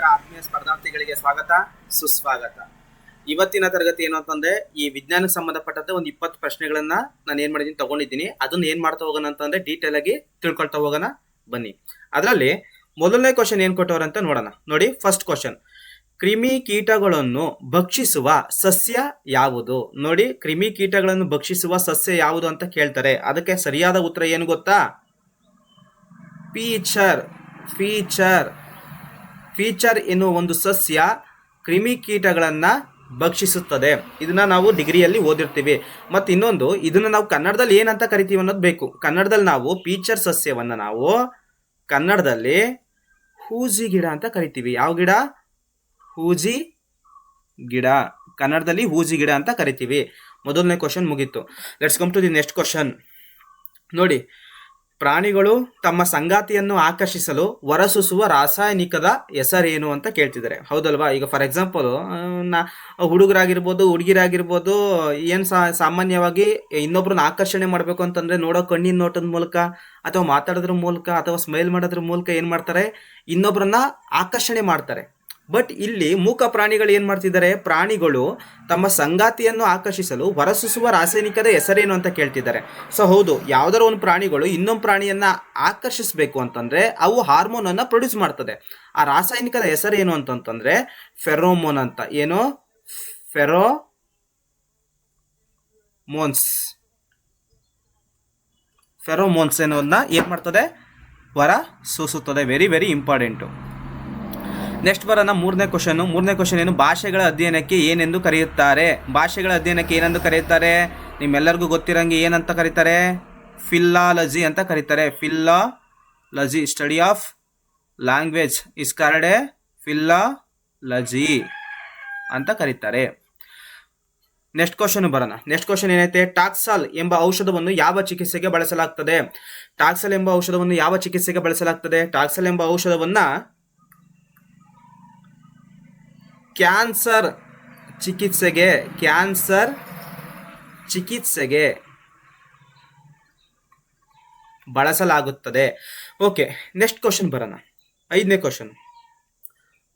ನಮ್ಮೆಲ್ಲರ ಆತ್ಮೀಯ ಸ್ಪರ್ಧಾರ್ಥಿಗಳಿಗೆ ಸ್ವಾಗತ, ಸುಸ್ವಾಗತ. ಇವತ್ತಿನ ತರಗತಿ ಏನು ಅಂತಂದ್ರೆ, ಈ ವಿಜ್ಞಾನಕ್ಕೆ ಸಂಬಂಧಪಟ್ಟಂತೆ ಒಂದು ಇಪ್ಪತ್ತು ಪ್ರಶ್ನೆಗಳನ್ನ ನಾನು ಏನ್ ಮಾಡಿದೀನಿ, ತಗೊಂಡಿದ್ದೀನಿ. ಅದನ್ನ ಏನ್ ಮಾಡ್ತಾ ಹೋಗೋಣ ಅಂತಂದ್ರೆ ಡೀಟೇಲ್ ಆಗಿ ತಿಳ್ಕೊಳ್ತಾ ಹೋಗೋಣ, ಬನ್ನಿ. ಅದರಲ್ಲಿ ಮೊದಲನೇ ಕ್ವಶನ್ ಏನ್ ಕೊಟ್ಟವ್ರಂತ ನೋಡೋಣ. ನೋಡಿ ಫಸ್ಟ್ ಕ್ವಶನ್ ಕ್ರಿಮಿ ಕೀಟಗಳನ್ನು ಭಕ್ಷಿಸುವ ಸಸ್ಯ ಯಾವುದು? ನೋಡಿ, ಕ್ರಿಮಿ ಕೀಟಗಳನ್ನು ಭಕ್ಷಿಸುವ ಸಸ್ಯ ಯಾವುದು ಅಂತ ಕೇಳ್ತಾರೆ. ಅದಕ್ಕೆ ಸರಿಯಾದ ಉತ್ತರ ಏನು ಗೊತ್ತಾ? ಪೀಚರ್ ಫೀಚರ್ ಫೀಚರ್ ಎನ್ನುವ ಒಂದು ಸಸ್ಯ ಕ್ರಿಮಿಕೀಟಗಳನ್ನು ಭಕ್ಷಿಸುತ್ತದೆ. ಇದನ್ನ ನಾವು ಡಿಗ್ರಿಯಲ್ಲಿ ಓದಿರ್ತೀವಿ. ಮತ್ತು ಇನ್ನೊಂದು, ಇದನ್ನ ನಾವು ಕನ್ನಡದಲ್ಲಿ ಏನಂತ ಕರಿತೀವಿ ಅನ್ನೋದು ಬೇಕು. ಕನ್ನಡದಲ್ಲಿ ನಾವು ಫೀಚರ್ ಸಸ್ಯವನ್ನ ನಾವು ಕನ್ನಡದಲ್ಲಿ ಹೂಜಿ ಗಿಡ ಅಂತ ಕರಿತೀವಿ. ಯಾವ ಗಿಡ? ಹೂಜಿ ಗಿಡ. ಕನ್ನಡದಲ್ಲಿ ಹೂಜಿ ಗಿಡ ಅಂತ ಕರಿತೀವಿ. ಮೊದಲನೇ ಕ್ವಶನ್ ಮುಗೀತು. Let's come to the next question ನೋಡಿ ಪ್ರಾಣಿಗಳು ತಮ್ಮ ಸಂಗಾತಿಯನ್ನು ಆಕರ್ಷಿಸಲು ಹೊರಸೂಸುವ ರಾಸಾಯನಿಕದ ಹೆಸರೇನು ಅಂತ ಕೇಳ್ತಿದ್ದಾರೆ. ಹೌದಲ್ವಾ? ಈಗ ಫಾರ್ ಎಕ್ಸಾಂಪಲ್ ನಾ, ಹುಡುಗರಾಗಿರ್ಬೋದು ಹುಡುಗಿರಾಗಿರ್ಬೋದು ಏನು ಸಾಮಾನ್ಯವಾಗಿ ಇನ್ನೊಬ್ರನ್ನ ಆಕರ್ಷಣೆ ಮಾಡಬೇಕು ಅಂತಂದರೆ ನೋಡೋ ಕಣ್ಣಿನ ನೋಟದ ಮೂಲಕ ಅಥವಾ ಮಾತಾಡೋದ್ರ ಮೂಲಕ ಅಥವಾ ಸ್ಮೈಲ್ ಮಾಡೋದ್ರ ಮೂಲಕ ಏನು ಮಾಡ್ತಾರೆ? ಇನ್ನೊಬ್ಬರನ್ನ ಆಕರ್ಷಣೆ ಮಾಡ್ತಾರೆ. ಬಟ್ ಇಲ್ಲಿ ಮೂಕ ಪ್ರಾಣಿಗಳು ಏನು ಮಾಡ್ತಿದ್ದಾರೆ? ಪ್ರಾಣಿಗಳು ತಮ್ಮ ಸಂಗಾತಿಯನ್ನು ಆಕರ್ಷಿಸಲು ಹೊರಸೂಸುವ ರಾಸಾಯನಿಕದ ಹೆಸರೇನು ಅಂತ ಕೇಳ್ತಿದ್ದಾರೆ. ಸೊ ಹೌದು, ಯಾವ್ದಾರ ಒಂದು ಪ್ರಾಣಿಗಳು ಇನ್ನೊಂದು ಪ್ರಾಣಿಯನ್ನ ಆಕರ್ಷಿಸಬೇಕು ಅಂತಂದ್ರೆ ಅವು ಹಾರ್ಮೋನ್ ಅನ್ನ ಪ್ರೊಡ್ಯೂಸ್ ಮಾಡ್ತದೆ. ಆ ರಾಸಾಯನಿಕದ ಹೆಸರೇನು ಅಂತಂತಂದರೆ ಫೆರೋಮೋನ್ ಅಂತ. ಏನು? ಫೆರೋ ಮೋನ್ಸ್ ಫೆರೋಮೋನ್ಸ್ ಅನ್ನೋದನ್ನ ಏನ್ ಮಾಡ್ತದೆ? ಹೊರ ಸೂಸುತ್ತದೆ ವೆರಿ ವೆರಿ ಇಂಪಾರ್ಟೆಂಟು ನೆಕ್ಸ್ಟ್ ಬರೋಣ ಮೂರನೇ ಕ್ವಶನ್ ಮೂರನೇ ಕ್ವಶನ್ ಏನು? ಭಾಷೆಗಳ ಅಧ್ಯಯನಕ್ಕೆ ಏನೆಂದು ಕರೆಯುತ್ತಾರೆ? ಭಾಷೆಗಳ ಅಧ್ಯಯನಕ್ಕೆ ಏನೆಂದು ಕರೆಯುತ್ತಾರೆ? ನಿಮ್ಮೆಲ್ಲರಿಗೂ ಗೊತ್ತಿರಂಗೆ ಏನಂತ ಕರೀತಾರೆ? ಫಿಲ್ಲಾಲಜಿ ಅಂತ ಕರೀತಾರೆ. Philology study of language is philo philology ಅಂತ ಕರೀತಾರೆ. ನೆಕ್ಸ್ಟ್ ಕ್ವಶನ್ ಬರೋಣ. ನೆಕ್ಸ್ಟ್ ಕ್ವಶನ್ ಏನೈತೆ? ಟಾಕ್ಸಾಲ್ ಎಂಬ ಔಷಧವನ್ನು ಯಾವ ಚಿಕಿತ್ಸೆಗೆ ಬಳಸಲಾಗ್ತದೆ? ಟಾಕ್ಸಲ್ ಎಂಬ ಔಷಧವನ್ನು ಯಾವ ಚಿಕಿತ್ಸೆಗೆ ಬಳಸಲಾಗ್ತದೆ? ಟಾಕ್ಸಲ್ ಎಂಬ ಔಷಧವನ್ನ ಕ್ಯಾನ್ಸರ್ ಚಿಕಿತ್ಸೆಗೆ ಕ್ಯಾನ್ಸರ್ ಚಿಕಿತ್ಸೆಗೆ ಬಳಸಲಾಗುತ್ತದೆ. ಓಕೆ ನೆಕ್ಸ್ಟ್ ಕ್ವಶನ್ ಬರೋಣ. ಐದನೇ ಕ್ವಶನ್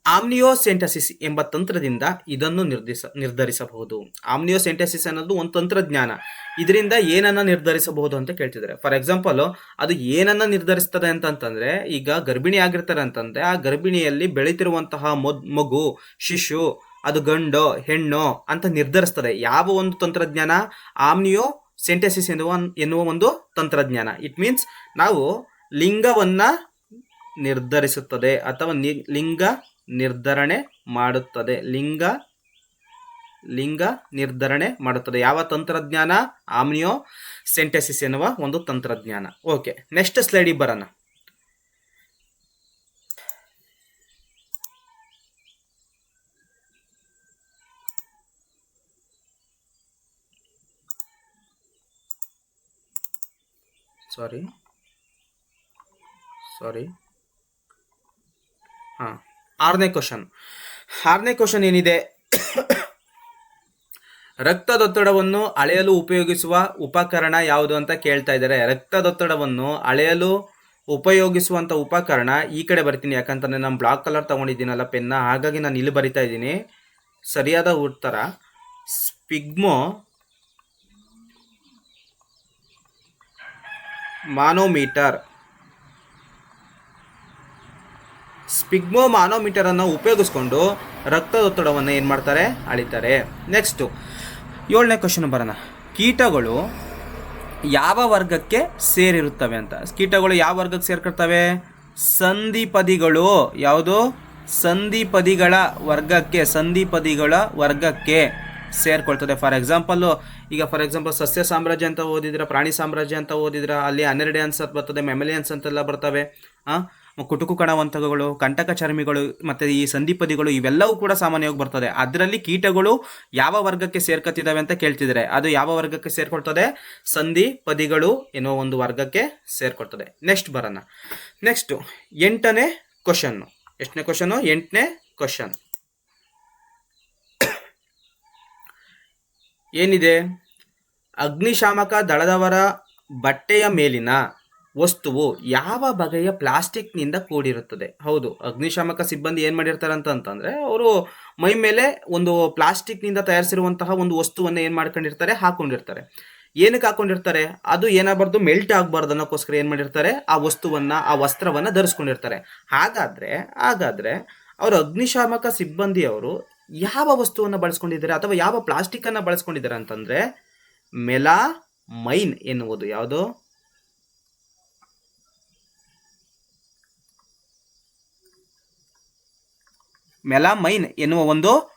ಆಮ್ನಿಯೋಸೆಂಟಸಿಸ್ ಎಂಬ ತಂತ್ರದಿಂದ ಇದನ್ನು ನಿರ್ದಿಸ, ನಿರ್ಧರಿಸಬಹುದು. ಆಮ್ನಿಯೋಸೆಂಟಸಿಸ್ ಅನ್ನೋದು ಒಂದು ತಂತ್ರಜ್ಞಾನ. ಇದರಿಂದ ಏನನ್ನ ನಿರ್ಧರಿಸಬಹುದು ಅಂತ ಕೇಳ್ತಿದ್ದಾರೆ. ಫಾರ್ ಎಕ್ಸಾಂಪಲ್ ಅದು ಏನನ್ನ ನಿರ್ಧರಿಸ್ತದೆ ಅಂತಂದ್ರೆ ಈಗ ಗರ್ಭಿಣಿ ಆಗಿರ್ತಾರೆ ಅಂತಂದ್ರೆ, ಆ ಗರ್ಭಿಣಿಯಲ್ಲಿ ಬೆಳೀತಿರುವಂತಹ ಮಗು, ಶಿಶು, ಅದು ಗಂಡು, ಹೆಣ್ಣು ಅಂತ ನಿರ್ಧರಿಸ್ತದೆ. ಯಾವ ಒಂದು ತಂತ್ರಜ್ಞಾನ? ಆಮ್ನಿಯೋ ಸೆಂಟೆಸಿಸ್ ಎನ್ನುವ ಎನ್ನುವ ಒಂದು ತಂತ್ರಜ್ಞಾನ. ಇಟ್ ಮೀನ್ಸ್ ನಾವು ಲಿಂಗವನ್ನ ನಿರ್ಧರಿಸುತ್ತದೆ ಅಥವಾ ಲಿಂಗ ನಿರ್ಧರಣೆ ಮಾಡುತ್ತದೆ. ಲಿಂಗ ಲಿಂಗ ನಿರ್ಧರಣೆ ಮಾಡುತ್ತದೆ. ಯಾವ ತಂತ್ರಜ್ಞಾನ? ಆಮ್ನಿಯೋ ಸೆಂಟೆಸಿಸ್ ಎನ್ನುವ ಒಂದು ತಂತ್ರಜ್ಞಾನ. ಓಕೆ, ನೆಕ್ಸ್ಟ್ ಸ್ಲೈಡಿಗೆ ಬರೋಣ. ಸಾರಿ ಸಾರಿ ಹಾ. ಆರನೇ ಆರನೇ ಕ್ವಶನ್ ಏನಿದೆ? ರಕ್ತದೊತ್ತಡವನ್ನು ಅಳೆಯಲು ಉಪಯೋಗಿಸುವ ಉಪಕರಣ ಯಾವುದು ಅಂತ ಕೇಳ್ತಾ ಇದ್ದಾರೆ. ರಕ್ತದೊತ್ತಡವನ್ನು ಅಳೆಯಲು ಉಪಯೋಗಿಸುವಂತ ಉಪಕರಣ ಈ ಕಡೆ ಬರ್ತೀನಿ. ಯಾಕಂತಂದರೆ ನಾನು ಬ್ಲಾಕ್ ಕಲರ್ ತಗೊಂಡಿದ್ದೀನಲ್ಲ ಪೆನ್ನ ಹಾಗಾಗಿ ನಾನು ಇಲ್ಲಿ ಬರಿತಾ ಇದ್ದೀನಿ. ಸರಿಯಾದ ಉತ್ತರ, ಸ್ಪಿಗ್ಮೋ ಮಾನೋಮೀಟರ್. ಸ್ಪಿಗ್ಮೋ ಮಾನೋಮೀಟರ್ ಅನ್ನು ಉಪಯೋಗಿಸ್ಕೊಂಡು ರಕ್ತದೊತ್ತಡವನ್ನು ಏನು ಮಾಡ್ತಾರೆ? ಅಳಿತಾರೆ. ನೆಕ್ಸ್ಟು ಏಳನೇ ಕ್ವಶನ್ ಬರೋಣ. ಕೀಟಗಳು ಯಾವ ವರ್ಗಕ್ಕೆ ಸೇರಿರುತ್ತವೆ ಅಂತ. ಕೀಟಗಳು ಯಾವ ವರ್ಗಕ್ಕೆ ಸೇರ್ಕೊಳ್ತವೆ? ಸಂಧಿಪದಿಗಳು. ಯಾವುದು? ಸಂಧಿಪದಿಗಳ ವರ್ಗಕ್ಕೆ ಸಂಧಿಪದಿಗಳ ವರ್ಗಕ್ಕೆ ಸೇರ್ಕೊಳ್ತದೆ. ಫಾರ್ ಎಕ್ಸಾಂಪಲ್ಲು ಈಗ ಫಾರ್ ಎಕ್ಸಾಂಪಲ್ ಸಸ್ಯ ಸಾಮ್ರಾಜ್ಯ ಅಂತ ಓದಿದ್ರೆ, ಪ್ರಾಣಿ ಸಾಮ್ರಾಜ್ಯ ಅಂತ ಓದಿದ್ರೆ, ಅಲ್ಲಿ ಅನೆರಡಿಯನ್ಸ್ ಅಂತ ಬರ್ತದೆ ಮೆಮಲಿಯನ್ಸ್ ಅಂತೆಲ್ಲ ಬರ್ತವೆ. ಆ? ಕುಟುಕು ಕಣವಂತಗಳು ಕಂಟಕ ಚರ್ಮಿಗಳು ಮತ್ತೆ ಈ ಸಂಧಿಪದಿಗಳು ಇವೆಲ್ಲವೂ ಕೂಡ ಸಾಮಾನ್ಯವಾಗಿ ಬರ್ತದೆ. ಅದರಲ್ಲಿ ಕೀಟಗಳು ಯಾವ ವರ್ಗಕ್ಕೆ ಸೇರ್ಕೊತಿದ್ದಾವೆ ಅಂತ ಕೇಳ್ತಿದ್ದಾರೆ. ಅದು ಯಾವ ವರ್ಗಕ್ಕೆ ಸೇರ್ಕೊಳ್ತದೆ? ಸಂಧಿ ಪದಿಗಳು ಎನ್ನುವ ಒಂದು ವರ್ಗಕ್ಕೆ ಸೇರ್ಕೊಳ್ತದೆ. ನೆಕ್ಸ್ಟ್ ಬರೋಣ. ನೆಕ್ಸ್ಟ್ ಎಂಟನೇ ಕ್ವಶನ್ ಎಷ್ಟನೇ ಕ್ವಶನ್ ಎಂಟನೇ ಕ್ವಶನ್ ಏನಿದೆ? ಅಗ್ನಿಶಾಮಕ ದಳದವರ ಬಟ್ಟೆಯ ಮೇಲಿನ ವಸ್ತುವು ಯಾವ ಬಗೆಯ ಪ್ಲಾಸ್ಟಿಕ್ನಿಂದ ಕೂಡಿರುತ್ತದೆ? ಹೌದು, ಅಗ್ನಿಶಾಮಕ ಸಿಬ್ಬಂದಿ ಏನು ಮಾಡಿರ್ತಾರೆ ಅಂತಂತಂದರೆ ಅವರು ಮೈ ಮೇಲೆ ಒಂದು ಪ್ಲಾಸ್ಟಿಕ್ನಿಂದ ತಯಾರಿಸಿರುವಂತಹ ಒಂದು ವಸ್ತುವನ್ನು ಏನು ಮಾಡ್ಕೊಂಡಿರ್ತಾರೆ? ಹಾಕೊಂಡಿರ್ತಾರೆ. ಏನಕ್ಕೆ ಹಾಕೊಂಡಿರ್ತಾರೆ? ಅದು ಏನಾಗಬಾರ್ದು, ಮೆಲ್ಟ್ ಆಗಬಾರ್ದು ಅನ್ನೋಕ್ಕೋಸ್ಕರ ಏನು ಮಾಡಿರ್ತಾರೆ? ಆ ವಸ್ತುವನ್ನು, ಆ ವಸ್ತ್ರವನ್ನು ಧರಿಸ್ಕೊಂಡಿರ್ತಾರೆ. ಹಾಗಾದರೆ ಹಾಗಾದರೆ ಅವರು ಅಗ್ನಿಶಾಮಕ ಸಿಬ್ಬಂದಿಯವರು ಯಾವ ವಸ್ತುವನ್ನು ಬಳಸ್ಕೊಂಡಿದ್ದಾರೆ ಅಥವಾ ಯಾವ ಪ್ಲಾಸ್ಟಿಕ್ಕನ್ನು ಬಳಸ್ಕೊಂಡಿದ್ದಾರೆ ಅಂತಂದರೆ, ಮೆಲಾ ಮೈನ್ ಎನ್ನುವುದು ಯಾವುದು? ಮೆಲಾಮೈನ್ ಎನ್ನುವ ಒಂದು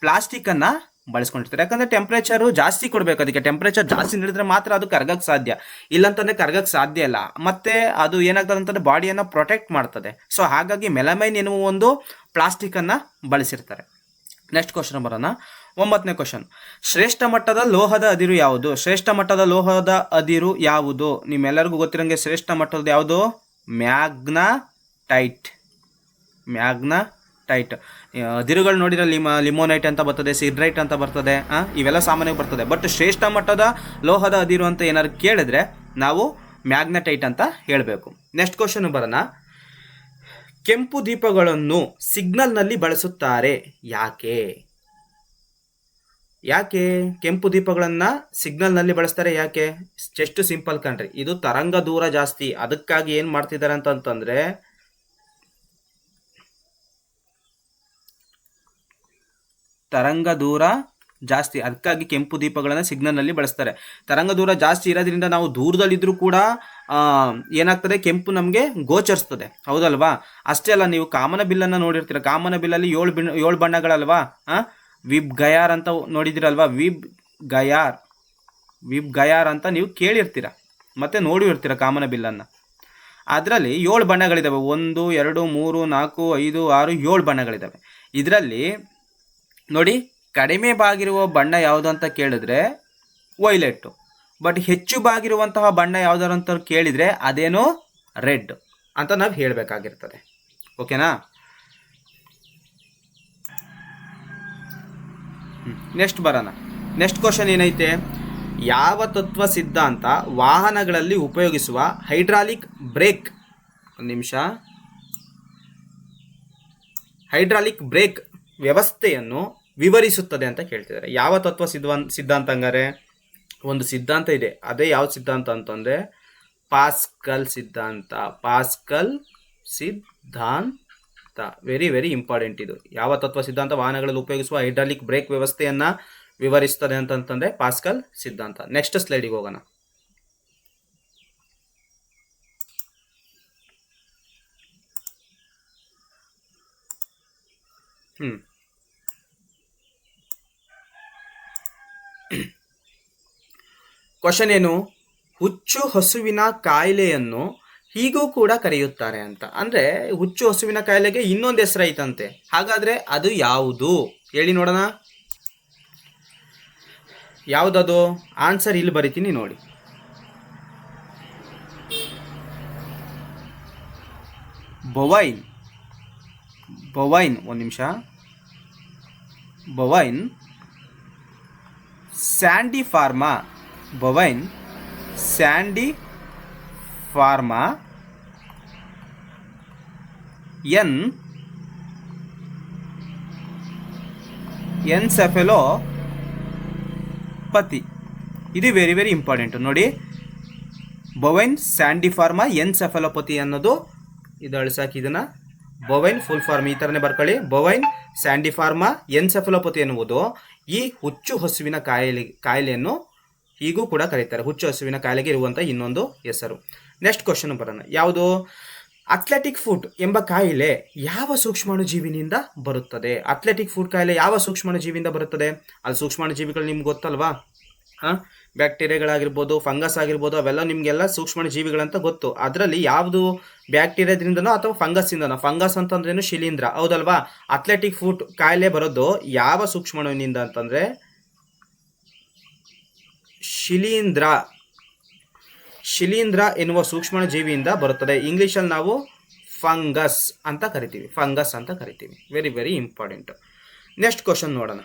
ಪ್ಲಾಸ್ಟಿಕ್ಕನ್ನು ಬಳಸ್ಕೊಂಡಿರ್ತಾರೆ. ಯಾಕಂದರೆ ಟೆಂಪ್ರೇಚರು ಜಾಸ್ತಿ ಕೊಡಬೇಕು ಅದಕ್ಕೆ. ಟೆಂಪ್ರೇಚರ್ ಜಾಸ್ತಿ ನೀಡಿದ್ರೆ ಮಾತ್ರ ಅದು ಕರಗಕ್ಕೆ ಸಾಧ್ಯ. ಇಲ್ಲಂತಂದರೆ ಕರಗಕ್ಕೆ ಸಾಧ್ಯ ಇಲ್ಲ. ಮತ್ತೆ ಅದು ಏನಾಗ್ತದೆ ಅಂತಂದರೆ ಬಾಡಿಯನ್ನು ಪ್ರೊಟೆಕ್ಟ್ ಮಾಡ್ತದೆ. ಸೊ ಹಾಗಾಗಿ ಮೆಲಮೈನ್ ಎನ್ನುವ ಒಂದು ಪ್ಲಾಸ್ಟಿಕ್ಕನ್ನು ಬಳಸಿರ್ತಾರೆ. ನೆಕ್ಸ್ಟ್ ಕ್ವಶನ್ ಬರೋಣ. ಒಂಬತ್ತನೇ ಕ್ವಶನ್ ಶ್ರೇಷ್ಠ ಮಟ್ಟದ ಲೋಹದ ಅದಿರು ಯಾವುದು? ಶ್ರೇಷ್ಠ ಮಟ್ಟದ ಲೋಹದ ಅದಿರು ಯಾವುದು? ನಿಮ್ಮೆಲ್ಲರಿಗೂ ಗೊತ್ತಿರೋಂಗೆ ಶ್ರೇಷ್ಠ ಮಟ್ಟದ ಯಾವುದು? Magnetite magnetite. ಅದಿರುಗಳು ನೋಡಿದ್ರೆ ಲಿಮ, ಲಿಮೋನೈಟ್ ಅಂತ ಬರ್ತದೆ, ಸಿಡ್ರೈಟ್ ಅಂತ ಬರ್ತದೆ ಇವೆಲ್ಲ ಸಾಮಾನ್ಯವಾಗಿ ಬರ್ತದೆ. ಬಟ್ ಶ್ರೇಷ್ಠ ಮಟ್ಟದ ಲೋಹದ ಅದಿರು ಅಂತ ಏನಾದ್ರು ಕೇಳಿದ್ರೆ ನಾವು ಮ್ಯಾಗ್ನೆಟೈಟ್ ಅಂತ ಹೇಳಬೇಕು. ನೆಕ್ಸ್ಟ್ ಕ್ವಶನ್ ಬರೋಣ. ಕೆಂಪು ದೀಪಗಳನ್ನು ಸಿಗ್ನಲ್ನಲ್ಲಿ ಬಳಸುತ್ತಾರೆ ಯಾಕೆ? ಯಾಕೆ? ಕೆಂಪು ದೀಪಗಳನ್ನು ಸಿಗ್ನಲ್ನಲ್ಲಿ ಬಳಸ್ತಾರೆ ಯಾಕೆ? ಜಸ್ಟ್ ಸಿಂಪಲ್ ಕಣ್ರಿ. ಇದು ತರಂಗ ದೂರ ಜಾಸ್ತಿ. ಅದಕ್ಕಾಗಿ ಏನು ಮಾಡ್ತಿದ್ದಾರೆ ಅಂತಂತಂದ್ರೆ ತರಂಗ ದೂರ ಜಾಸ್ತಿ, ಅದಕ್ಕಾಗಿ ಕೆಂಪು ದೀಪಗಳನ್ನು ಸಿಗ್ನಲ್ನಲ್ಲಿ ಬಳಸ್ತಾರೆ. ತರಂಗ ದೂರ ಜಾಸ್ತಿ ಇರೋದ್ರಿಂದ ನಾವು ದೂರದಲ್ಲಿದ್ದರೂ ಕೂಡ ಏನಾಗ್ತದೆ? ಕೆಂಪು ನಮಗೆ ಗೋಚರಿಸ್ತದೆ. ಹೌದಲ್ವಾ? ಅಷ್ಟೇ ಅಲ್ಲ, ನೀವು ಕಾಮನ ಬಿಲ್ಲನ್ನು ನೋಡಿರ್ತೀರ. ಕಾಮನ ಬಿಲ್ಲಲ್ಲಿ ಏಳು ಬಿಣ್ ಏಳು ಬಣ್ಣಗಳಲ್ವಾ? ಹಾಂ ವಿಬ್ ಗಯಾರ್ ಅಂತ ನೋಡಿದಿರಲ್ವಾ? ವಿಬ್ ಗಯಾರ್ ವಿಬ್ ಗಯಾರ್ ಅಂತ ನೀವು ಕೇಳಿರ್ತೀರ. ಮತ್ತೆ ನೋಡಿರ್ತೀರ ಕಾಮನ ಬಿಲ್ಲನ್ನು. ಅದರಲ್ಲಿ ಏಳು ಬಣ್ಣಗಳಿದ್ದಾವೆ ಒಂದು, ಎರಡು, ಮೂರು, ನಾಲ್ಕು, ಐದು, ಆರು, ಏಳು ಬಣ್ಣಗಳಿದ್ದಾವೆ ಇದರಲ್ಲಿ ನೋಡಿ, ಕಡಿಮೆ ಬಾಗಿರುವ ಬಣ್ಣ ಯಾವುದು ಅಂತ ಕೇಳಿದ್ರೆ ವೈಲೆಟ್ಟು ಬಟ್ ಹೆಚ್ಚು ಬಾಗಿರುವಂತಹ ಬಣ್ಣ ಯಾವ್ದಾರು ಅಂತ ಕೇಳಿದರೆ ಅದೇನು ರೆಡ್ ಅಂತ ನಾವು ಹೇಳಬೇಕಾಗಿರ್ತದೆ. ಓಕೆನಾ? ನೆಕ್ಸ್ಟ್ ಬರೋಣ. ನೆಕ್ಸ್ಟ್ ಕ್ವಶನ್ ಏನೈತೆ? ಯಾವ ತತ್ವ ಸಿದ್ಧಾಂತ ವಾಹನಗಳಲ್ಲಿ ಉಪಯೋಗಿಸುವ ಹೈಡ್ರಾಲಿಕ್ ಬ್ರೇಕ್? ಒಂದು ನಿಮಿಷ. ಹೈಡ್ರಾಲಿಕ್ ಬ್ರೇಕ್ ವ್ಯವಸ್ಥೆಯನ್ನು ವಿವರಿಸುತ್ತದೆ ಅಂತ ಕೇಳ್ತಿದ್ದಾರೆ. ಯಾವ ತತ್ವ ಸಿದ್ಧಾಂತ ಸಿದ್ಧಾಂತ ಹಂಗಾರೆ? ಒಂದು ಸಿದ್ಧಾಂತ ಇದೆ. ಅದೇ ಯಾವ ಸಿದ್ಧಾಂತ ಅಂತಂದರೆ, ಪಾಸ್ಕಲ್ ಸಿದ್ಧಾಂತ. ಪಾಸ್ಕಲ್ ಸಿದ್ಧಾಂತ. ವೆರಿ ವೆರಿ ಇಂಪಾರ್ಟೆಂಟ್ ಇದು. ಯಾವ ತತ್ವ ಸಿದ್ಧಾಂತ ವಾಹನಗಳಲ್ಲಿ ಉಪಯೋಗಿಸುವ ಹೈಡ್ರಾಲಿಕ್ ಬ್ರೇಕ್ ವ್ಯವಸ್ಥೆಯನ್ನು ವಿವರಿಸ್ತದೆ ಅಂತಂತಂದರೆ ಪಾಸ್ಕಲ್ ಸಿದ್ಧಾಂತ. ನೆಕ್ಸ್ಟ್ ಸ್ಲೈಡಿಗೆ ಹೋಗೋಣ. ಕ್ವಶನ್ ಏನು? ಹುಚ್ಚು ಹಸುವಿನ ಕಾಯಿಲೆಯನ್ನು ಹೀಗೂ ಕೂಡ ಕರೆಯುತ್ತಾರೆ ಅಂತ. ಅಂದ್ರೆ ಹುಚ್ಚು ಹಸುವಿನ ಕಾಯಿಲೆಗೆ ಇನ್ನೊಂದು ಹೆಸರು ಐತಂತೆ. ಹಾಗಾದ್ರೆ ಅದು ಯಾವುದು? ಹೇಳಿ ನೋಡೋಣ. ಯಾವುದದು? ಆನ್ಸರ್ ಇಲ್ಲಿ ಬರಿತೀನಿ ನೋಡಿ. ಬೊವೈನ್ ಬೊವೈನ್ ಒಂದು ನಿಮಿಷ. Bovine spongiform bovine spongiform ಎನ್ ಎನ್ಸೆಫೆಲೋ ಪತಿ ಇದು ವೆರಿ ವೆರಿ ಇಂಪಾರ್ಟೆಂಟ್ ನೋಡಿ ಬೊವೈನ್ ಸ್ಯಾಂಡಿ ಫಾರ್ಮಾ ಎನ್ ಎನ್ಸೆಫೆಲೋಪತಿ ಅನ್ನೋದು, ಇದು ಅಳಿಸಾಕಿ ಇದನ್ನು. ಬೊವೈನ್ ಫುಲ್ ಫಾರ್ಮ್ ಈ ಥರನೇ ಬರ್ಕೊಳ್ಳಿ. ಬೊವೈನ್ ಸ್ಯಾಂಡಿ ಫಾರ್ಮಾ, ಎನ್ಸೆಫೆಲೋಪತಿ ಎನ್ನುವುದು ಈ ಹುಚ್ಚು ಹಸುವಿನ ಕಾಯಿಲೆ, ಕಾಯಿಲೆಯನ್ನು ಈಗೂ ಕೂಡ ಕರೀತಾರೆ. ಹುಚ್ಚು ಹಸುವಿನ ಕಾಯಿಲೆಗೆ ಇರುವಂಥ ಇನ್ನೊಂದು ಹೆಸರು. ನೆಕ್ಸ್ಟ್ ಕ್ವಶನ್ ಬರೋಣ. ಯಾವುದು? ಅಥ್ಲೆಟಿಕ್ ಫುಡ್ ಎಂಬ ಕಾಯಿಲೆ ಯಾವ ಸೂಕ್ಷ್ಮಾಣುಜೀವಿನಿಂದ ಬರುತ್ತದೆ? ಅಥ್ಲೆಟಿಕ್ ಫುಡ್ ಕಾಯಿಲೆ ಯಾವ ಸೂಕ್ಷ್ಮಾಣುಜೀವಿಯಿಂದ ಬರುತ್ತದೆ? ಅಲ್ಲಿ ಸೂಕ್ಷ್ಮಾಣುಜೀವಿಗಳು ನಿಮ್ಗೆ ಗೊತ್ತಲ್ವಾ? ಹಾಂ? ಬ್ಯಾಕ್ಟೀರಿಯಾಗಳಾಗಿರ್ಬೋದು, ಫಂಗಸ್ ಆಗಿರ್ಬೋದು, ಅವೆಲ್ಲ ನಿಮಗೆಲ್ಲ ಸೂಕ್ಷ್ಮ ಜೀವಿಗಳಂತ ಗೊತ್ತು. ಅದರಲ್ಲಿ ಯಾವುದು ಬ್ಯಾಕ್ಟೀರಿಯಾದ್ರಿಂದನೋ ಅಥವಾ ಫಂಗಸ್ಸಿಂದನೋ, ಫಂಗಸ್ ಅಂತಂದ್ರೇನು ಶಿಲೀಂಧ್ರ. ಹೌದಲ್ವಾ? ಅಥ್ಲೆಟಿಕ್ ಫುಡ್ ಕಾಯಿಲೆ ಬರೋದು ಯಾವ ಸೂಕ್ಷ್ಮಣುವಿನಿಂದ ಅಂತಂದರೆ ಶಿಲೀಂಧ್ರ. ಶಿಲೀಂಧ್ರ ಎನ್ನುವ ಸೂಕ್ಷ್ಮ ಜೀವಿಯಿಂದ ಬರುತ್ತದೆ. ಇಂಗ್ಲೀಷಲ್ಲಿ ನಾವು ಫಂಗಸ್ ಅಂತ ಕರಿತೀವಿ. ಫಂಗಸ್ ಅಂತ ಕರಿತೀವಿ. Very very important next question ನೋಡೋಣ.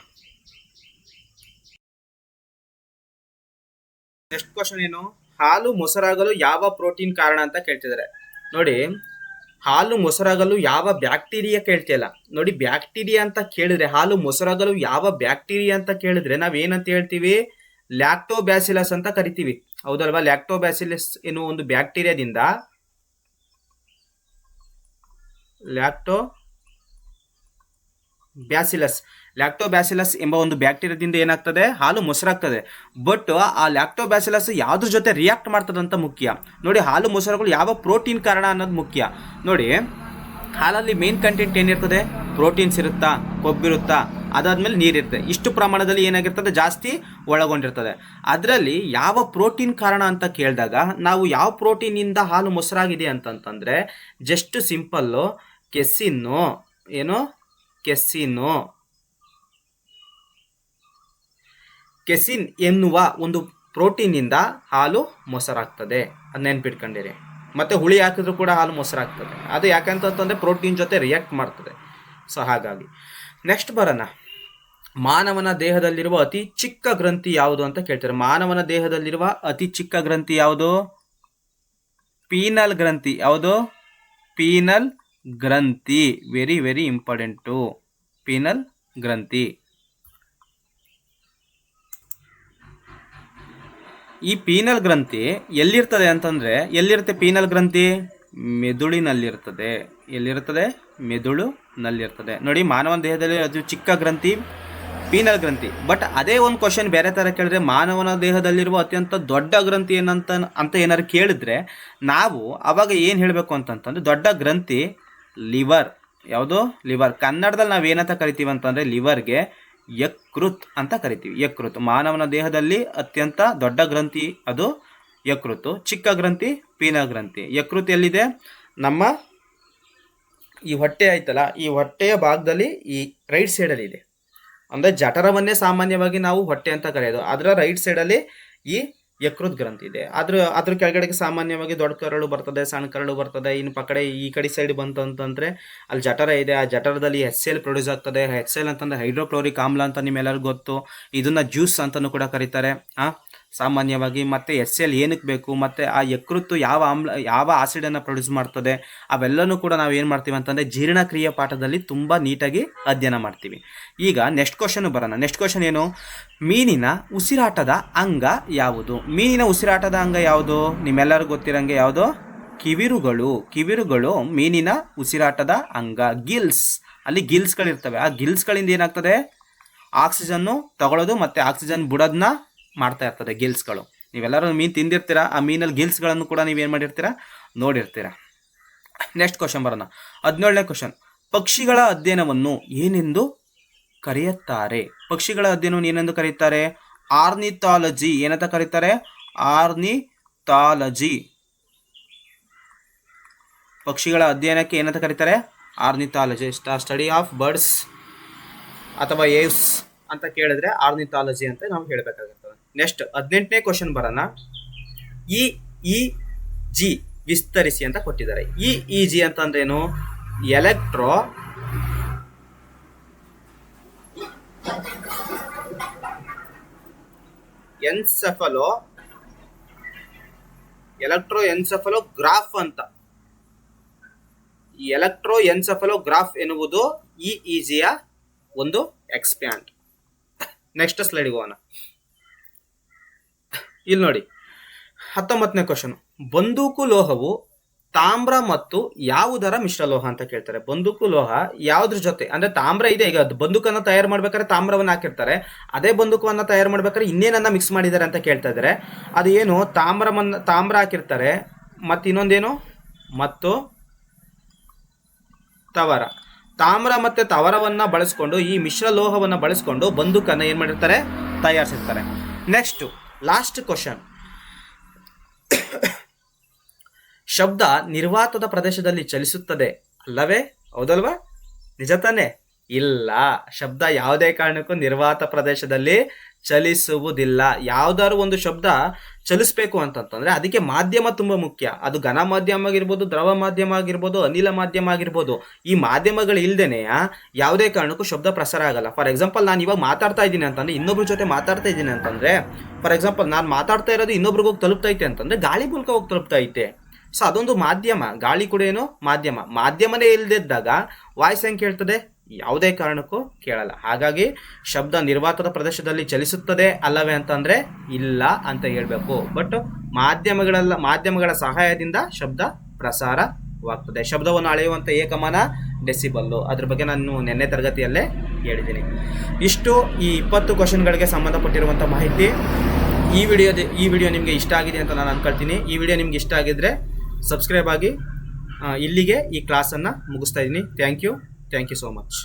ನೆಕ್ಸ್ಟ್ ಕ್ವಶನ್ ಏನು? ಹಾಲು ಮೊಸರಾಗಲು ಯಾವ ಪ್ರೋಟೀನ್ ಕಾರಣ ಅಂತ ಕೇಳ್ತಿದ್ದಾರೆ. ನೋಡಿ, ಹಾಲು ಮೊಸರಾಗಲು ಯಾವ ಬ್ಯಾಕ್ಟೀರಿಯಾ ಕೇಳ್ತಿಲ್ಲ ನೋಡಿ, ಬ್ಯಾಕ್ಟೀರಿಯಾ ಅಂತ ಕೇಳಿದ್ರೆ, ಹಾಲು ಮೊಸರಾಗಲು ಯಾವ ಬ್ಯಾಕ್ಟೀರಿಯಾ ಅಂತ ಕೇಳಿದ್ರೆ ನಾವ್ ಏನಂತ ಹೇಳ್ತೀವಿ? ಲ್ಯಾಕ್ಟೋಬ್ಯಾಸಿಲಸ್ ಅಂತ ಕರಿತೀವಿ. ಹೌದಲ್ವಾ? ಲ್ಯಾಕ್ಟೋಬ್ಯಾಸಿಲಸ್ ಎನ್ನುವ ಒಂದು ಬ್ಯಾಕ್ಟೀರಿಯಾದಿಂದ ಲ್ಯಾಕ್ಟೋ ಬ್ಯಾಸಿಲಸ್, ಲ್ಯಾಕ್ಟೋಬ್ಯಾಸಿಲಸ್ ಎಂಬ ಒಂದು ಬ್ಯಾಕ್ಟೀರಿಯಾದಿಂದ ಏನಾಗ್ತದೆ? ಹಾಲು ಮೊಸರಾಗ್ತದೆ. ಬಟ್ ಆ ಲ್ಯಾಕ್ಟೋಬ್ಯಾಸಿಲಸ್ ಯಾವ್ದ್ರ ಜೊತೆ ರಿಯಾಕ್ಟ್ ಮಾಡ್ತದಂತ ಮುಖ್ಯ. ನೋಡಿ, ಹಾಲು ಮೊಸರುಗಳು ಯಾವ ಪ್ರೋಟೀನ್ ಕಾರಣ ಅನ್ನೋದು ಮುಖ್ಯ. ನೋಡಿ, ಹಾಲಲ್ಲಿ ಮೇನ್ ಕಂಟೆಂಟ್ ಏನಿರ್ತದೆ? ಪ್ರೋಟೀನ್ಸ್ ಇರುತ್ತಾ? ಕೊಬ್ಬಿರುತ್ತಾ? ಅದಾದ್ಮೇಲೆ ನೀರಿರ್ತದೆ ಇಷ್ಟು ಪ್ರಮಾಣದಲ್ಲಿ ಏನಾಗಿರ್ತದೆ? ಜಾಸ್ತಿ ಒಳಗೊಂಡಿರ್ತದೆ. ಅದರಲ್ಲಿ ಯಾವ ಪ್ರೋಟೀನ್ ಕಾರಣ ಅಂತ ಕೇಳಿದಾಗ, ನಾವು ಯಾವ ಪ್ರೋಟೀನಿಂದ ಹಾಲು ಮೊಸರಾಗಿದೆ ಅಂತಂತಂದರೆ ಜಸ್ಟ್ ಸಿಂಪಲ್ಲು ಕೆಸ್ಸಿನ್ನು ಏನು? ಕೆಸ್ಸಿನ್ನು ಕೆಸಿನ್ ಎನ್ನುವ ಒಂದು ಪ್ರೋಟೀನಿಂದ ಹಾಲು ಮೊಸರಾಗ್ತದೆ. ಅದು ನೆನ್ಪಿಟ್ಕೊಂಡಿರಿ. ಮತ್ತೆ ಹುಳಿ ಹಾಕಿದ್ರು ಕೂಡ ಹಾಲು ಮೊಸರಾಗ್ತದೆ. ಅದು ಯಾಕಂತಂದ್ರೆ ಪ್ರೋಟೀನ್ ಜೊತೆ ರಿಯಾಕ್ಟ್ ಮಾಡ್ತದೆ. ಸೊ, ಹಾಗಾಗಿ. ನೆಕ್ಸ್ಟ್ ಬರೋಣ. ಮಾನವನ ದೇಹದಲ್ಲಿರುವ ಅತಿ ಚಿಕ್ಕ ಗ್ರಂಥಿ ಯಾವುದು ಅಂತ ಕೇಳ್ತಾರೆ? ಮಾನವನ ದೇಹದಲ್ಲಿರುವ ಅತಿ ಚಿಕ್ಕ ಗ್ರಂಥಿ ಯಾವುದು? ಪೀನಲ್ ಗ್ರಂಥಿ. ಯಾವುದು? ಪೀನಲ್ ಗ್ರಂಥಿ ವೆರಿ ವೆರಿ ಇಂಪಾರ್ಟೆಂಟು ಪೀನಲ್ ಗ್ರಂಥಿ. ಈ ಪೀನಲ್ ಗ್ರಂಥಿ ಎಲ್ಲಿರ್ತದೆ ಅಂತಂದ್ರೆ, ಎಲ್ಲಿರುತ್ತೆ ಪೀನಲ್ ಗ್ರಂಥಿ? ಮೆದುಳಿನಲ್ಲಿರ್ತದೆ. ಎಲ್ಲಿರ್ತದೆ? ಮೆದುಳುನಲ್ಲಿರ್ತದೆ. ನೋಡಿ ಮಾನವನ ದೇಹದಲ್ಲಿ ಅದು ಚಿಕ್ಕ ಗ್ರಂಥಿ ಪೀನಲ್ ಗ್ರಂಥಿ. ಬಟ್ ಅದೇ ಒಂದು ಕ್ವಶನ್ ಬೇರೆ ಥರ ಕೇಳಿದ್ರೆ, ಮಾನವನ ದೇಹದಲ್ಲಿರುವ ಅತ್ಯಂತ ದೊಡ್ಡ ಗ್ರಂಥಿ ಏನಂತ, ಅಂತ ಏನಾದ್ರು ಕೇಳಿದ್ರೆ, ನಾವು ಅವಾಗ ಏನು ಹೇಳಬೇಕು ಅಂತಂತಂದ್ರೆ, ದೊಡ್ಡ ಗ್ರಂಥಿ ಲಿವರ್. ಯಾವುದು? ಲಿವರ್. ಕನ್ನಡದಲ್ಲಿ ನಾವು ಏನಂತ ಕರಿತೀವಿ ಅಂತಂದ್ರೆ ಲಿವರ್ಗೆ ಯಕೃತ್ ಅಂತ ಕರಿತೀವಿ. ಯಕೃತ್. ಮಾನವನ ದೇಹದಲ್ಲಿ ಅತ್ಯಂತ ದೊಡ್ಡ ಗ್ರಂಥಿ ಅದು ಯಕೃತ್. ಚಿಕ್ಕ ಗ್ರಂಥಿ, ಪೀನ ಗ್ರಂಥಿ. ಯಕೃತ್ ಎಲ್ಲಿದೆ? ನಮ್ಮ ಈ ಹೊಟ್ಟೆ ಆಯ್ತಲ್ಲ, ಈ ಹೊಟ್ಟೆಯ ಭಾಗದಲ್ಲಿ ಈ ರೈಟ್ ಸೈಡಲ್ಲಿ ಇದೆ. ಅಂದರೆ ಜಠರವನ್ನೇ ಸಾಮಾನ್ಯವಾಗಿ ನಾವು ಹೊಟ್ಟೆ ಅಂತ ಕರೆಯೋದು. ಅದರ ರೈಟ್ ಸೈಡಲ್ಲಿ ಈ ಯಕೃತ್ ಗ್ರಂಥಿ ಇದೆ. ಅದ್ರ ಅದ್ರ ಕೆಳಗಡೆಗೆ ಸಾಮಾನ್ಯವಾಗಿ ದೊಡ್ಡ ಕರಳು ಬರ್ತದೆ, ಸಣ್ಣ ಕರಳು ಬರ್ತದೆ. ಇನ್ನು ಪಕ್ಕಡೆ ಈ ಕಡೆ ಸೈಡ್ ಬಂತು ಅಂತಂದ್ರೆ ಅಲ್ಲಿ ಜಠರ ಇದೆ. ಆ ಜಠರದಲ್ಲಿ ಎಚ್ ಎಲ್ ಪ್ರೊಡ್ಯೂಸ್ ಆಗ್ತದೆ. ಎಚ್ ಎಲ್ ಅಂತಂದ್ರೆ ಹೈಡ್ರೋಕ್ಲೋರಿಕ್ ಆಮ್ಲ ಅಂತ ನಿಮ್ಮೆಲ್ಲರಿಗೂ ಗೊತ್ತು. ಇದನ್ನ ಜ್ಯೂಸ್ ಅಂತಾನು ಕೂಡ ಕರೀತಾರೆ. ಆ? ಸಾಮಾನ್ಯವಾಗಿ ಮತ್ತೆ ಎಸ್ ಎಲ್ ಏನಕ್ಕೆ ಬೇಕು, ಮತ್ತೆ ಆ ಯಕೃತ್ತು ಯಾವ ಆಮ್ಲ, ಯಾವ ಆಸಿಡನ್ನು ಪ್ರೊಡ್ಯೂಸ್ ಮಾಡ್ತದೆ, ಅವೆಲ್ಲನೂ ಕೂಡ ನಾವು ಏನು ಮಾಡ್ತೀವಿ ಅಂತಂದರೆ ಜೀರ್ಣಕ್ರಿಯೆ ಪಾಠದಲ್ಲಿ ತುಂಬ ನೀಟಾಗಿ ಅಧ್ಯಯನ ಮಾಡ್ತೀವಿ. ಈಗ ನೆಕ್ಸ್ಟ್ ಕ್ವಶನ್ ಬರೋಣ. ನೆಕ್ಸ್ಟ್ ಕ್ವಶನ್ ಏನು? ಮೀನಿನ ಉಸಿರಾಟದ ಅಂಗ ಯಾವುದು? ಮೀನಿನ ಉಸಿರಾಟದ ಅಂಗ ಯಾವುದು? ನಿಮ್ಮೆಲ್ಲರಿಗೂ ಗೊತ್ತಿರಂಗೆ ಯಾವುದು? ಕಿವಿರುಗಳು. ಕಿವಿರುಗಳು ಮೀನಿನ ಉಸಿರಾಟದ ಅಂಗ. ಗಿಲ್ಸ್ ಅಲ್ಲಿ ಗಿಲ್ಸ್ಗಳಿರ್ತವೆ ಆ ಗಿಲ್ಸ್ಗಳಿಂದ ಏನಾಗ್ತದೆ? ಆಕ್ಸಿಜನ್ನು ತಗೊಳ್ಳೋದು ಮತ್ತು ಆಕ್ಸಿಜನ್ ಬಿಡೋದನ್ನ ಮಾಡ್ತಾ ಇರ್ತದೆ ಗಿಲ್ಸ್ಗಳು. ನೀವೆಲ್ಲರೂ ಮೀನು ತಿಂದಿರ್ತೀರ, ಆ ಮೀನಲ್ಲಿ ಗಿಲ್ಸ್ಗಳನ್ನು ಕೂಡ ನೀವೇನು ಮಾಡಿರ್ತೀರ? ನೋಡಿರ್ತೀರ. ನೆಕ್ಸ್ಟ್ ಕ್ವಶನ್ ಬರೋಣ. ಹದಿನೇಳನೇ ಕ್ವಶನ್ ಪಕ್ಷಿಗಳ ಅಧ್ಯಯನವನ್ನು ಏನೆಂದು ಕರೆಯುತ್ತಾರೆ? ಪಕ್ಷಿಗಳ ಅಧ್ಯಯನವನ್ನು ಏನೆಂದು ಕರೆಯುತ್ತಾರೆ? ಆರ್ನಿಥಾಲಜಿ ಏನಂತ ಕರೀತಾರೆ? ಆರ್ನಿಥಾಲಜಿ. ಪಕ್ಷಿಗಳ ಅಧ್ಯಯನಕ್ಕೆ ಏನಂತ ಕರೀತಾರೆ? ಆರ್ನಿಥಾಲಜಿ. ಸ್ಟಡಿ ಆಫ್ ಬರ್ಡ್ಸ್ ಅಥವಾ ಏವ್ಸ್ ಅಂತ ಕೇಳಿದ್ರೆ ಆರ್ನಿಥಾಲಜಿ ಅಂತ ನಾವು ಹೇಳಬೇಕಾಗುತ್ತದೆ ನೆಕ್ಸ್ಟ್ ಹದಿನೆಂಟನೇ ಕ್ವಶನ್ ಬರೋಣ. ಇ ಇ ಜಿ ವಿಸ್ತರಿಸಿ ಅಂತ ಕೊಟ್ಟಿದ್ದಾರೆ. ಇ ಇ ಜಿ ಅಂತಂದ್ರೇನು? ಎಲೆಕ್ಟ್ರೋ ಎನ್ಸೆಫಲೋ ಎಲೆಕ್ಟ್ರೋ ಎನ್ಸೆಫಲೋ ಗ್ರಾಫ್ ಅಂತ. ಎಲೆಕ್ಟ್ರೋ ಎನ್ಸೆಫಲೋ ಗ್ರಾಫ್ ಎನ್ನುವುದು ಇ ಇ ಜಿಯ ಒಂದು ಎಕ್ಸ್ಪ್ಯಾಂಡ್ ನೆಕ್ಸ್ಟ್ ಸ್ಲೈಡ್ಗೆ ಹೋಗೋಣ. ಇಲ್ಲಿ ನೋಡಿ. ಹತ್ತೊಂಬತ್ತನೇ ಕ್ವಶನ್ ಬಂದೂಕು ಲೋಹವು ತಾಮ್ರ ಮತ್ತು ಯಾವುದರ ಮಿಶ್ರಲೋಹ ಅಂತ ಕೇಳ್ತಾರೆ. ಬಂದೂಕು ಲೋಹ ಯಾವ್ದ್ರ ಜೊತೆ? ಅಂದ್ರೆ ತಾಮ್ರ ಇದೆ, ಈಗ ಬಂದೂಕನ್ನ ತಯಾರು ಮಾಡ್ಬೇಕಾದ್ರೆ ತಾಮ್ರವನ್ನ ಹಾಕಿರ್ತಾರೆ. ಅದೇ ಬಂದೂಕವನ್ನ ತಯಾರು ಮಾಡ್ಬೇಕಾದ್ರೆ ಇನ್ನೇನನ್ನ ಮಿಕ್ಸ್ ಮಾಡಿದ್ದಾರೆ ಅಂತ ಕೇಳ್ತಾ ಇದ್ದಾರೆ. ಅದು ಏನು? ತಾಮ್ರವನ್ನ, ತಾಮ್ರ ಹಾಕಿರ್ತಾರೆ. ಮತ್ತು ಇನ್ನೊಂದೇನು? ಮತ್ತು ತವರ. ತಾಮ್ರ ಮತ್ತೆ ತವರವನ್ನ ಬಳಸ್ಕೊಂಡು, ಈ ಮಿಶ್ರ ಲೋಹವನ್ನ ಬಳಸ್ಕೊಂಡು ಬಂದೂಕನ್ನ ಏನ್ ಮಾಡಿರ್ತಾರೆ? ತಯಾರಿಸಿರ್ತಾರೆ. ನೆಕ್ಸ್ಟ್ ಲಾಸ್ಟ್ ಕ್ವಶನ್ ಶಬ್ದ ನಿರ್ವಾತದ ಪ್ರದೇಶದಲ್ಲಿ ಚಲಿಸುತ್ತದೆ ಅಲ್ಲವೇ? ಹೌದಲ್ವಾ? ನಿಜ ತಾನೆ? ಇಲ್ಲ. ಶಬ್ದ ಯಾವುದೇ ಕಾರಣಕ್ಕೂ ನಿರ್ವಾತ ಪ್ರದೇಶದಲ್ಲಿ ಚಲಿಸುವುದಿಲ್ಲ. ಯಾವ್ದಾದ್ರು ಒಂದು ಶಬ್ದ ಚಲಿಸ್ಬೇಕು ಅಂತಂತಂದ್ರೆ ಅದಕ್ಕೆ ಮಾಧ್ಯಮ ತುಂಬಾ ಮುಖ್ಯ. ಅದು ಘನ ಮಾಧ್ಯಮ ಆಗಿರ್ಬೋದು, ದ್ರವ ಮಾಧ್ಯಮ ಆಗಿರ್ಬೋದು, ಅನಿಲ ಮಾಧ್ಯಮ ಆಗಿರ್ಬೋದು. ಈ ಮಾಧ್ಯಮಗಳು ಇಲ್ದೇನೆ ಯಾವುದೇ ಕಾರಣಕ್ಕೂ ಶಬ್ದ ಪ್ರಸಾರ ಆಗಲ್ಲ. ಫಾರ್ ಎಕ್ಸಾಂಪಲ್ ನಾನು ಇವಾಗ ಮಾತಾಡ್ತಾ ಇದ್ದೀನಿ ಅಂತಂದ್ರೆ, ಇನ್ನೊಬ್ರ ಜೊತೆ ಮಾತಾಡ್ತಾ ಇದ್ದೀನಿ ಅಂತಂದ್ರೆ, ಫಾರ್ ಎಕ್ಸಾಂಪಲ್ ನಾನು ಮಾತಾಡ್ತಾ ಇರೋದು ಇನ್ನೊಬ್ರಿಗೆ ಹೋಗಿ ತಲುಪ್ತೈತೆ ಅಂತಂದ್ರೆ, ಗಾಳಿ ಮೂಲಕ ಹೋಗಿ ತಲುಪ್ತೈತೆ ಸೊ ಅದೊಂದು ಮಾಧ್ಯಮ. ಗಾಳಿ ಕೂಡ ಏನು? ಮಾಧ್ಯಮ. ಮಾಧ್ಯಮನೇ ಇಲ್ದಿದ್ದಾಗ ವಾಯ್ಸ್ ಹೆಂಗೆ ಕೇಳ್ತದೆ? ಯಾವುದೇ ಕಾರಣಕ್ಕೂ ಕೇಳಲ್ಲ. ಹಾಗಾಗಿ ಶಬ್ದ ನಿರ್ವಾತದ ಪ್ರದೇಶದಲ್ಲಿ ಚಲಿಸುತ್ತದೆ ಅಲ್ಲವೇ ಅಂತಂದ್ರೆ ಇಲ್ಲ ಅಂತ ಹೇಳಬೇಕು. ಬಟ್ ಮಾಧ್ಯಮಗಳಲ್ಲ, ಮಾಧ್ಯಮಗಳ ಸಹಾಯದಿಂದ ಶಬ್ದ ಪ್ರಸಾರವಾಗ್ತದೆ. ಶಬ್ದವನ್ನು ಅಳೆಯುವಂಥ ಏಕಮಾನ ಡೆಸಿಬಲ್ಲು. ಅದ್ರ ಬಗ್ಗೆ ನಾನು ನಿನ್ನೆ ತರಗತಿಯಲ್ಲೇ ಹೇಳಿದ್ದೀನಿ. ಇಷ್ಟು ಈ ಇಪ್ಪತ್ತು ಕ್ವಶನ್ಗಳಿಗೆ ಸಂಬಂಧಪಟ್ಟಿರುವಂಥ ಮಾಹಿತಿ. ಈ ವಿಡಿಯೋ ಈ ವಿಡಿಯೋ ನಿಮಗೆ ಇಷ್ಟ ಆಗಿದೆ ಅಂತ ನಾನು ಅನ್ಕೊಳ್ತೀನಿ. ಈ ವಿಡಿಯೋ ನಿಮ್ಗೆ ಇಷ್ಟ ಆಗಿದ್ರೆ ಸಬ್ಸ್ಕ್ರೈಬ್ ಆಗಿ ಇಲ್ಲಿಗೆ ಈ ಕ್ಲಾಸನ್ನು ಮುಗಿಸ್ತಾ ಇದ್ದೀನಿ. Thank you thank you so much